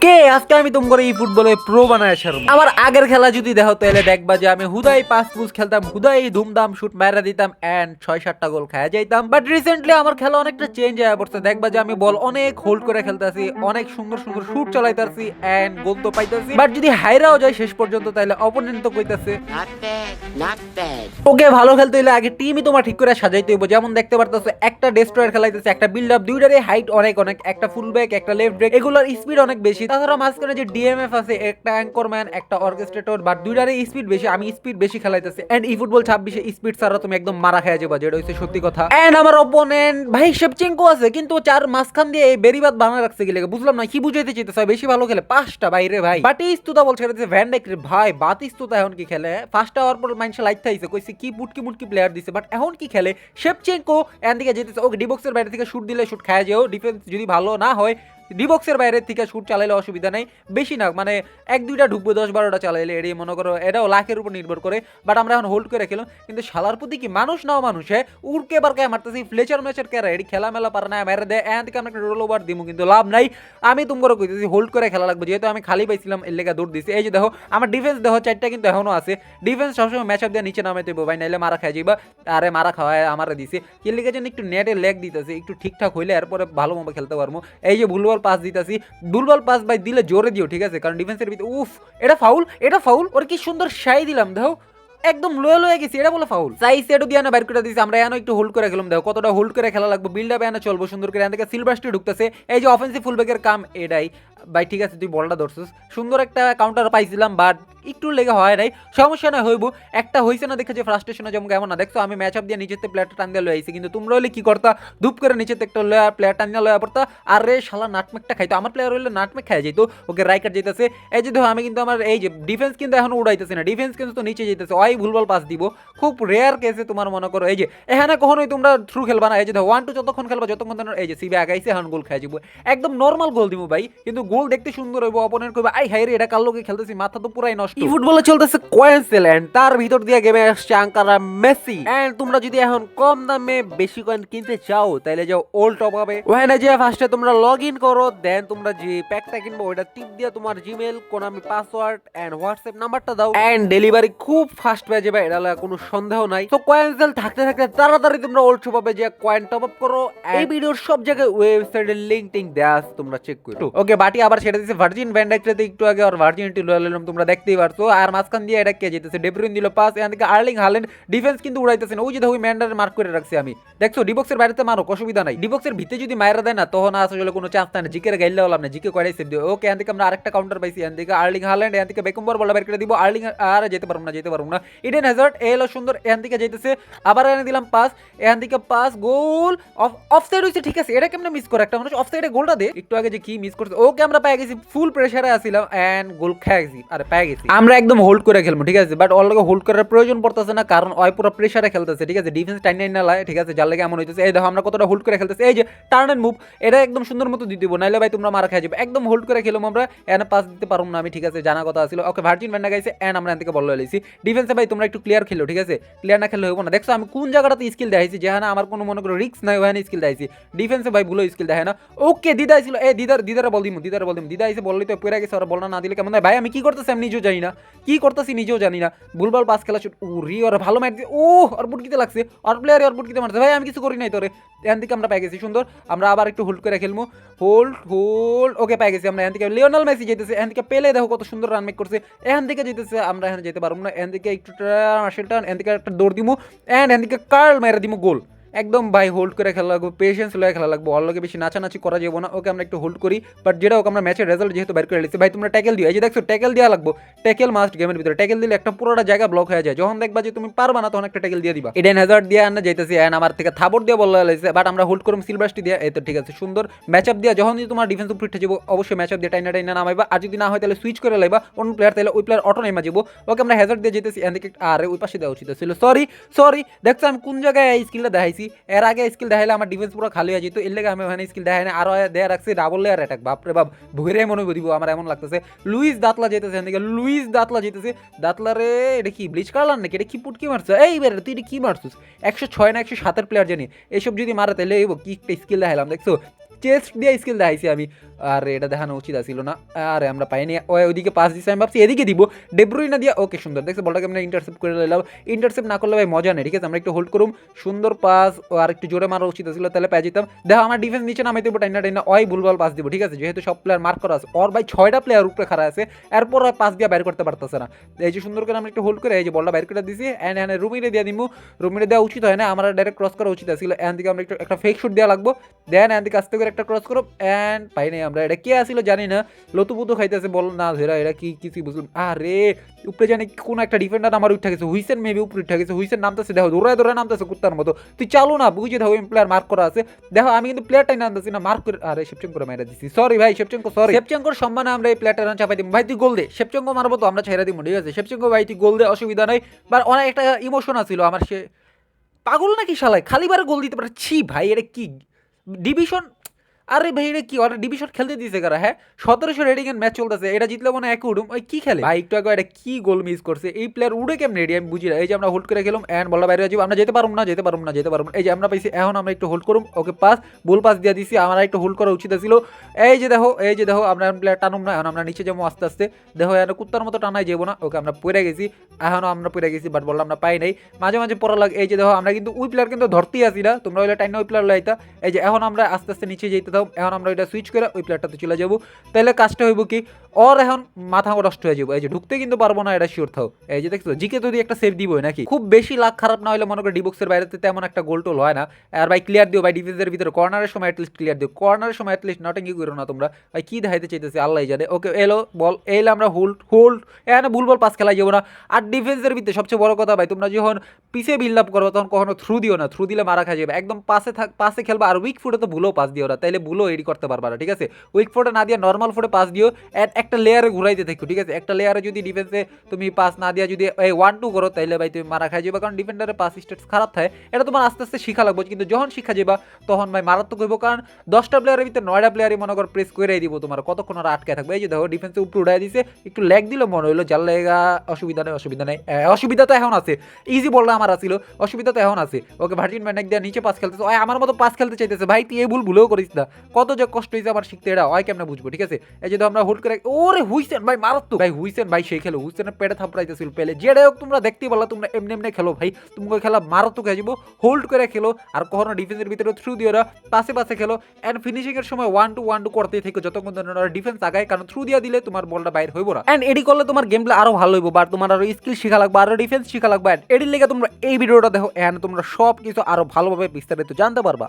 ওকে আজকে আমি তোমার এই ফুটবলে প্রো বানায় ছাড়বো। আমার আগের খেলা যদি দেখো তাহলে দেখবা যে আমি হুদাই পাঁচ পুষ খেলতাম হুদাই ধুমধাম শুট মারা দিতাম এন্ড ছয় সাতটা গোল খাওয়া যাইতাম। বাট রিসেন্টলি আমার খেলা অনেকটা চেঞ্জ হয়ে পড়ছে। দেখবা যে আমি বল অনেক হোল্ড করে খেলতেছি অনেক সুন্দর সুন্দর শুট চালাইতাছি এন্ড গোল তো পাইতাছি। বাট যদি হাইরাও যায় শেষ পর্যন্ত তাহলে অপোনেন্ট তো কইতাছে. ওকে ভালো খেলতে হইলে আগে টিমই তোমার ঠিক করে সাজাইতে হইব। যেমন দেখতে পারতেছো একটা ডেস্ট্রয়ার খেলাইতেছে একটা বিল্ড আপ দুইটারে হাইট অনেক অনেক একটা ফুল ব্যাক একটা লেফট ব্রেক এগুলোর স্পিড অনেক বেশি। তাছাড়া মাঝখানে যে ডিএমএফ আছে, একটা অ্যাঙ্করম্যান একটা অর্কেস্ট্রেটর বাট দুইটারে স্পিড বেশি, আমি স্পিড বেশি খেলাইতেছি। এন্ড ই ফুটবল ছাব্বিশে স্পিড ছাড়া তুমি একদম মারা খেয়ে যাবা, যেটা হচ্ছে সত্যি কথা। এন্ড আমার অপোনেন্ট ভাই শেপচেঙ্কো আছে, কিন্তু চার মাঝখান দিয়ে এই বেরিবাদ বানা রাখছে গেলে বুঝলাম না, কি বুঝাইতে চাইতেছে, বেশি ভালো খেলে পাঁচটা বাইরে ভাই। বাট ইস্তুতা বলছে ভ্যান ডাইক ভাই বাত ইস্তুতা এখন কি খেলে? ফার্স্ট আওয়ার পর মানুষে লাইট থাইছে কইছে কি মুটকি মুটকি প্লেয়ার দিছে বাট এখন কি খেলে? শেপচেঙ্কো এন দিকে যেতেছে, ওকে ডিবক্সের বাইরে থেকে শুট দিলে শুট খায় যেও ডিফেন্স যদি ভালো না হয় ডিবক্সের বাইরে থেকে শুট চালাইলে অসুবিধা নাই। বেশি না মানে এক, দুইটা ঢুকবো, দশ, বারোটা চালাইলে এটাই মনে করো, এটাও লাখের উপর নির্ভর করে। বাট আমরা এখন হোল্ড করে খেলাম। কিন্তু শালার প্রতি কি মানুষ নাও মানুষ উড়কে বার কে মারতেছি ফ্লেচার ম্যাচের কে এটি খেলা মেলা পারে না, মেরে দেয় এন থেকে আমরা রোল ওভার দিমু, কিন্তু লাভ নাই। আমি তুমি করে কইতেছি হোল্ড করে খেলা লাগবে। যেহেতু আমি খালি পাইছিলাম, এর লেগে দৌড় দিছি। এই যে দেখো, আমার ডিফেন্স দেখো, চারটা কিন্তু এখনও আছে। ডিফেন্স সবসময় ম্যাচ আপ দিয়ে নিচে নামে দেবো, ভাই, নাইলে মারা খাই যাইবা। আরে মারা খাওয়ায়, আমারে দিছে। কি লেগে যেন একটু নেটে লেগ দিতেছে, একটু ঠিকঠাক হইলে এরপরে ভালো মতো খেলতে পারব। এই যে ভুলবল পাস দিতেছি, দুর্বল পাস ভাই দিলে জোরে দিও, ঠিক আছে? কারণ ডিফেন্সের ভিতরে, উফ, এটা ফাউল এটা ফাউল ওর কি সুন্দর সাই দিলাম, দেখো, একদম লয়ে লয়ে গেছি, এটা বলে ফাউল সাই সেটও দিয়ে না বাইর করে দিয়েছি, আমরা এনে একটু হোল্ড করে খেলাম দেখো, কতটা হোল্ড করে খেলা লাগবে বিল্ড আপ এনে চলবো, সুন্দর করে, এখান থেকে সিলভার ঢুকতেছে, এই যে অফেন্সিভ ফুলব্যাকের কাম, এটাই। ভাই, ঠিক আছে, তুই বলটা ধরছিস, সুন্দর একটা কাউন্টার পাইছিলাম বাট একটু লেগে হয় নাই। সমস্যা না হইব। একটা হইছে না দেখে যে ফ্রাস্ট্রেশনে যেমন এমন না। দেখছ, আমি ম্যাচ আপ দিয়ে নিচেতে প্লেয়ারটা টান দিয়ে লয়ে আইছি। কিন্তু তোমরা হইলে কি করতা? ধূপ করে নিচেতে একটা লয়া প্লেয়ার টান দিয়ে লয়া পড়তা। আর রে শালা নাটমেকটা খাইতো। আমার প্লেয়ার হইলে নাটমেক খাই যেত ওকে রাইকার যেতেছে এই যে দেখো আমি কিন্তু আমার এই যে ডিফেন্স কিন্তু এখন উড়াইতেছে না। ডিফেন্স কিন্তু তো নিচে যেতেছে ওই ভুলবল পাস দিব। খুব রেয়ার কেসে তোমার মনে করো। এই যে, এখানে কখনোই তোমরা থ্রু খেলবা না। এই যে দেখো ওয়ান টু যতক্ষণ খেলবা, যতক্ষণ ধরে, এই যে সিবি আগাইছে, এখন গোল খাই যাব একদম নর্মাল গোল দিব ভাই। কিন্তু গোল দেখতে সুন্দর হইব অপোনেন্ট কইবা, আই হাই রে, এটা কার লোকে খেলতেছি? মাথা তো পুরাই নষ্ট। ফুটবলে চলতেছে কয়েন্সেল এন্ড তার ভিতর দিয়ে গেমে আসছে আঙ্কারা মেসি। এন্ড তোমরা যদি এখন কম দামে বেশি কয়েন কিনতে চাও তাহলে যাও ওল্ড টপ হবে ওখানে যে ফার্স্টে তোমরা লগ ইন করো দেন তোমরা যে প্যাকটা কিনবো ওটা টিপ দিয়ে তোমার Gmail Konami password and WhatsApp নাম্বারটা দাও। এন্ড ডেলিভারি খুব ফাস্ট পেয়ে যাবে এটা কোনো সন্দেহ নাই। তো কয়েন্সেল থাকতে থাকতে তাড়াতাড়ি তোমরা ওল্ড শপ হবে যে কয়েন টপ আপ করো। এই ভিডিওর সব জায়গায় ওয়েবসাইটের লিংক টিং দেয়া আছে, তোমরা চেক করো ওকে বাটি আবার সেটা দিছে ভার্জিন ব্যান্ডাইটতে একটু আগে আর ভার্জিনিটি লয়ে তোমরা দেখতেই পারছ আর মাঝখান দিয়ে এটা কে যেতেছে ডেব্রুইন দিল পাস এখান থেকে আর্লিং হালেন্ড ডিফেন্স কিন্তু উড়াইতেছে না। ওই যে দেখো ম্যান্ডার মার্ক করে রাখছি আমি। দেখছ ডিবক্সের বাইরেতে মারো অসুবিধা নাই। ডিবক্সের ভিতরে যদি মায়েরা দেয় না, তখন আসলে কোনো চান্স নাই। না জিকের গাইলে হলাম না জিকে কয়টাই দিও ওকে এখান থেকে আমরা আরেকটা কাউন্টার পাইছি এখান থেকে আর্লিং হালেন্ড এখান থেকে বেকম্বর বলা বের করে দিব। আর্লিং আর যেতে পারব না, যেতে পারব না। ইডেন হ্যাজার্ড এ হলো সুন্দর এখান থেকে যেতেছে। আবার এনে দিলাম পাস এখান থেকে pass goal off offside হইছে, ঠিক আছে। এটা কেমনে মিস করে? একটা মানুষ অফ সাইডে গোলটা দে। একটু আগে যে কি মিস করছে, ওকে আমরা পেয়ে গেছি ফুল প্রেসারে আসিলাম এন্ড গোল খেয়ে গেছি। আরে পেয়ে গেছি। আমরা একদম হোল্ড করে খেলব, ঠিক আছে? বাট লগে হোল্ড করার প্রয়োজন পড়তেছে না, কারণ ওই পুরো প্রেসারে খেলতেছে, ঠিক আছে? ডিফেন্স টাইন না লাই ঠিক আছে? যার লাগে এমন হইতেছে, এই দেখো, আমরা কতটা হোল্ড করে খেলতেছে। এই যে টার্ন এন্ড মুভ এটা একদম সুন্দর মতো দিয়ে দিব, নাইলে ভাই তোমরা মারা খেয়ে যাবে। একদম হোল্ড করে খেলব আমরা এনে পাস দিতে পারব না আমি, ঠিক আছে? জানা কথা ছিল। ওকে ভার্জিন ব্যান্ডা গাইছে এন্ড আমরা এখান থেকে বল লইছি। ডিফেন্সে ভাই তোমরা একটু ক্লিয়ার খেলো, ঠিক আছে? ক্লিয়ার না খেলে হব না। দেখছ, আমি কোন জায়গাটাতে স্কিল দেখাইছি, যেখানে আমার কোনো মনে করো রিক্স নাই, ওখানে স্কিল দেখাইছি। ডিফেন্সে ভাই ভুলো স্কিল দেখে না। ওকে দিদা ছিল এ দিদার দিদার বল দিম, দিদার বল দিম। দিদা এসে বললি তো পেরে গেছে, ওরা বল না দিলে কেমন ভাই, আমি কি করতেছি? আমি নিজেও জানি না। কি করতেছি নিজেও জানি না। ভুলভাল পাস খেলা শুট উরি, ওর ভালো ম্যাচ দিয়ে ও ওর বুট কিতে লাগছে। ওর প্লেয়ার ওর বুট কিতে মারছে। ভাই, আমি কিছু করি নাই তোরে। এখান থেকে আমরা পেয়ে গেছি, সুন্দর। আমরা আবার একটু হোল্ড করে খেলব হোল্ড হোল্ড ওকে পেয়ে গেছি আমরা। এখান থেকে লিওনাল মেসি যেতেছে। এখান থেকে পেলে দেখো কত সুন্দর রান মেক করছে। এখান থেকে যেতেছে, আমরা এখানে যেতে পারব না। এখান থেকে একটু মার্শাল টার্ন এখান থেকে একটা দৌড় দিমু। অ্যান্ড এখান থেকে কার্ল মেরে দিমু গোল। একদম ভাই হোল্ড করে খেলা লাগবে পেশেন্স লয়ে খেলা লাগবে। লগে বেশি নাচানাচি করা যাব না, ওকে আমরা একটু হোল্ড করি। বাট যেটা ওকে আমরা ম্যাচের রেজাল্ট যেহেতু বের করে ভাই, তোমরা ট্যাকেল দিও। এই যে দেখছ ট্যাকেল দেওয়া লাগবে। ট্যাকেল মাস্ট গেমের ভিতরে। ট্যাকেল দিলে একটা পুরোটা জায়গা ব্লক হয়ে যায়। যখন দেখবা যে তুমি পারবা না, তখন একটা ট্যাকেল দিয়ে দিবা। ইডেন হ্যাজার্ড দিয়ে আনা যাইতেছি এন্ড আমার থেকে থাবর দিয়ে বলা লাগছে। বাট আমরা হোল্ড করুম সিলভারস্টি দিয়ে। এই তো, ঠিক আছে, সুন্দর ম্যাচ আপ দিয়ে। যখন তোমার ডিফেন্স উপরে যাব, অবশ্যই ম্যাচ আপ দিয়ে টাইনা টাইনা নামাইবা। আর যদি না হয়, তাহলে সুইচ করে লাইবা। অন্য প্লেয়ার তাহলে ওই প্লেয়ার অটো নেমা যাব। ওকে আমরা হ্যাজার্ড দিয়ে যেতেছি এদিকে আরে, ওই পাশে দেওয়া উচিত ছিল। সরি সরি দেখছ আমি কোন জায়গায় এই স্কিলটা দেখাইছি? এর আগে স্কিল দেখাইলে আমার ডিফেন্স পুরো খালি হয়ে যেত এর লেগে আমি ওখানে স্কিল দেখাই না আরও দেয়া রাখছি ডাবল লেয়ার অ্যাটাক বাপরে বাপ ভুগেরে মনে করিব আমার এমন লাগতেছে। লুইস দাঁতলা যেতেছে এখান থেকে লুইস দাঁতলা যেতেছে দাঁতলা রে এটা কি ব্লিচ কালার নাকি? এটা কি পুটকি মারছো এই বের তুই এটা কি মারছিস একশো ছয় না একশো সাতের প্লেয়ার জানি। এসব যদি মারে তাহলে কি একটা স্কিল দেখাইলাম, দেখছ? চেস্ট দিয়ে স্কিল দেখাইছি আমি। আর, এটা দেখানো উচিত ছিল না। আরে, আমরা পাইনি। ওই ওইদিকে পাস দিছি, আমি ভাবছি এদিকে দিব। ডেব্রুই না দিয়া ওকে সুন্দর। দেখছ, বলটাকে আমরা ইন্টারসেপ্ট করে নিলাম। ইন্টারসেপ্ট না করলে ভাই মজা নেই, ঠিক আছে? আমরা একটু হোল্ড করুম। সুন্দর পাস আর একটু জোরে মারা উচিত ছিল তাহলে পেয়ে যেতাম। দেখো, আমার ডিফেন্স নিচে নামাইতে দেবো, টাইনা টাইনা, ওই ভুলভাল পাস দিব, ঠিক আছে? যেহেতু সব প্লেয়ার মার্ক করা আছে। ওর ভাই ছয়টা প্লেয়ার উপরে খাড়া আছে। এরপর পাস দিয়ে বাইর করতে পারতেছে না। এই যে সুন্দর করে আমরা একটু হোল্ড করে, এই যে বলটা বাইর করে দিছি। অ্যান্ড এখানে রুমিরে দিয়ে দিব রুমিরে দেওয়া উচিত হয় না, আমরা ডাইরেক্ট ক্রস করা উচিত ছিল এখান থেকে আমরা একটু, একটা ফেক শুট দেওয়া লাগবো। দেন এখান থেকে আস্তে করে একটা ক্রস করো অ্যান্ড পাই নাই আমরা। এটা কে আসিল জানি না। লতুপুতু খাইতেছে, বল না ধরা এটা কি কিছুই বুঝলাম আরে, উপরে জানি কোন একটা ডিফেন্ডার আমার উঠে গেছে। হুইসেন মেবি উপরে উঠে গেছে। হুইসেন নামতেছে, দেখো, দৌড়ায় দৌড়ায় নামতেছে কুত্তার মতো। তুই চালু না, বুঝে দেখো প্লেয়ার মার্ক করা আছে। দেখো, আমি কিন্তু প্লেয়ারটাই নামতেছি না মার্ক করে আরে শেপচেঙ্কো মাইরা দিছি। সরি ভাই শেপচেঙ্কো সরি শেপচেঙ্কোর সম্মানে আমরা এই প্লেয়ারটা চাপাই দিব। ভাই, তুই গোল দে। শেপচেঙ্কো মারবো তো আমরা ছেড়ে দিব, ঠিক আছে? শেপচেঙ্কো ভাই, তুই গোল দে, অসুবিধা নাই। বা অনেক একটা ইমোশন আছিল আমার সে পাগল নাকি শালায়? খালিবারে গোল দিতে পারে। ছি ভাই এটা কি? ডিভিশন আরে ভাই, এটা কি? ওরা ডিভিশন খেলতে দিয়েছে কারা? হ্যাঁ? সতেরোশো রেডিং এর ম্যাচ চলতেছে। এটা জিতলে মনে এক উডুম। ওই কি খেলে? ভাই, একটু আগে এটা কি গোল মিস করছে? এই প্লেয়ার উড়ে কেমন রেডি আমি বুঝি এই যে আমরা হোল্ড করে গেলাম এন্ড বলা বাইরে যাব আমরা যেতে পারব না, যেতে পারব না, যেতে পারব এই যে আমরা পাইছি, এখন আমরা একটু হোল্ড করুম। ওকে পাস বল পাস দিয়ে দিছি। আমরা একটু হোল্ড করা উচিত ছিল এই যে দেখো, এই যে দেখো, আমরা প্লেয়ার টানুম না। এখন আমরা নিচে যাব আস্তে আস্তে। দেখো, এখন কুত্তার মতো টানাই যাব না। ওকে, আমরা পড়ে গেছি। এখনও আমরা পড়ে গেছি বাট বললাম আমরা পাই নাই। মাঝে মাঝে পড়া লাগে। এই যে দেখো, আমরা কিন্তু ওই প্লেয়ার কিন্তু ধরতেই আসি না। তোমরা ওইটা টাইম ওই প্লেয়ার লাইতা এই যে এখন আমরা আস্তে আস্তে নিচে যেতে দাও এখন আমরা ওইটা সুইচ করে ওই চলে যাব। তাহলে কাজটা হইব কি এখন মাথা নষ্ট হয়ে যাব। এই যে ঢুকতে কিন্তু পারব না, এটা শিওর থাও। এই যে দেখছ জিকে যদি একটা সেভ দিব নাকি? খুব বেশি লাখ খারাপ না হলে মনে করো ডিবক্সের বাইরেতে তেমন একটা গোল টোল হয় না। আর ভাই ক্লিয়ার দিও ভাই ডিফেন্সের ভিতরে কর্নারের সময় অ্যাটলিস্ট ক্লিয়ার দিও। কর্নারের সময় অ্যাটলিস্ট নটিং কি করো না তোমরা। ভাই কি দেখাইতে চাইতেছে আল্লাহ জানে। ওকে, এলো, বল আমরা হোল্ড হোল্ড এখানে ভুল বল পাস খেলা যাব না। আর ডিফেন্সের ভিতরে সবচেয়ে বড় কথা ভাই, তোমরা যখন পিছিয়ে বিল্ড আপ করো তখন কখনো থ্রু দিও না। থ্রু দিলে মারা খা যাবে। একদম পাশে থাক পাশে খেলবা, আর উইক ফুটে তো ভুলেও পাস দিও না। তাইলে ভুলও এডি করতে পারবা না, ঠিক আছে? উইক ফুটে না দিয়ে নর্মাল ফুটে পাস দিও একটা লেয়ারে ঘুরাইতে থাকো, ঠিক আছে? একটা লেয়ারে যদি ডিফেন্সে তুমি পাস না দিয়া যদি, এই ওয়ান টু করো, তাইলে ভাই তুমি মারা খাই যাবে কারণ ডিফেন্ডারের পাস স্টেটস খারাপ থাকে। এটা তোমার আস্তে আস্তে শিখা লাগবে, কিন্তু যখন শিখা যাবা তখন ভাই মারাত্মক হইব, কারণ দশটা প্লেয়ারের ভিতরে নয়টা প্লেয়ারই মনে করো প্রেস করে দিব তোমার, কতক্ষণ আর আটকে থাকবে? এই যে দেখো ডিফেন্সে উপরে উঠাই দিছে, একটু ল্যাগ দিল মনে হইল, যার লেগা অসুবিধা নেই অসুবিধা নেই অসুবিধা তো এখন আছে। ইজি বললা আমার আসিল অসুবিধা তো এখন আছে। ওকে ভার্জিন ম্যানেক দিয়ে নিচে পাস খেলতেছে, ওই আমার মতো পাস খেলতে চাইতেছে, ভাই তুই এই ভুল ভুলেও করিস না। কত যে কষ্ট হয়েছে আমার শিখতে এটা হয় কেমনে বুঝব, ঠিক আছে? এই যে আমরা হোল্ড করে, ওরে হুইসেন ভাই, মারাত্মক। ভাই, হুইসেন ভাই সেই খেলো, হুইসেনের পেটে থাপড়াইতেছিল পেলে। যেটা হোক, তোমরা দেখতেই পারলা, তোমরা এমনি এমনি খেলো ভাই। তোমাকে খেলা মারাত্মক হয়ে যাব হোল্ড করে খেলো, আর কখনো ডিফেন্সের ভিতরে থ্রু দিয়ে ওরা পাশে পাশে খেলো। অ্যান্ড ফিনিশিং এর সময় ওয়ান টু ওয়ান টু করতেই থেকে, যতক্ষণ ধরে ওরা ডিফেন্স আগায়, কারণ থ্রু দিয়ে দিলে তোমার বলটা বাইর হইব না। অ্যান্ড এডি করলে তোমার গেম প্লে আরও ভালো হইব, বা তোমার আরও স্কিল শেখা লাগবে, আরও ডিফেন্স শেখা লাগবে। এডির লেগে তোমরা এই ভিডিওটা দেখো এন্ড তোমরা সব কিছু আরও ভালোভাবে বিস্তারিত জানতে পারবা।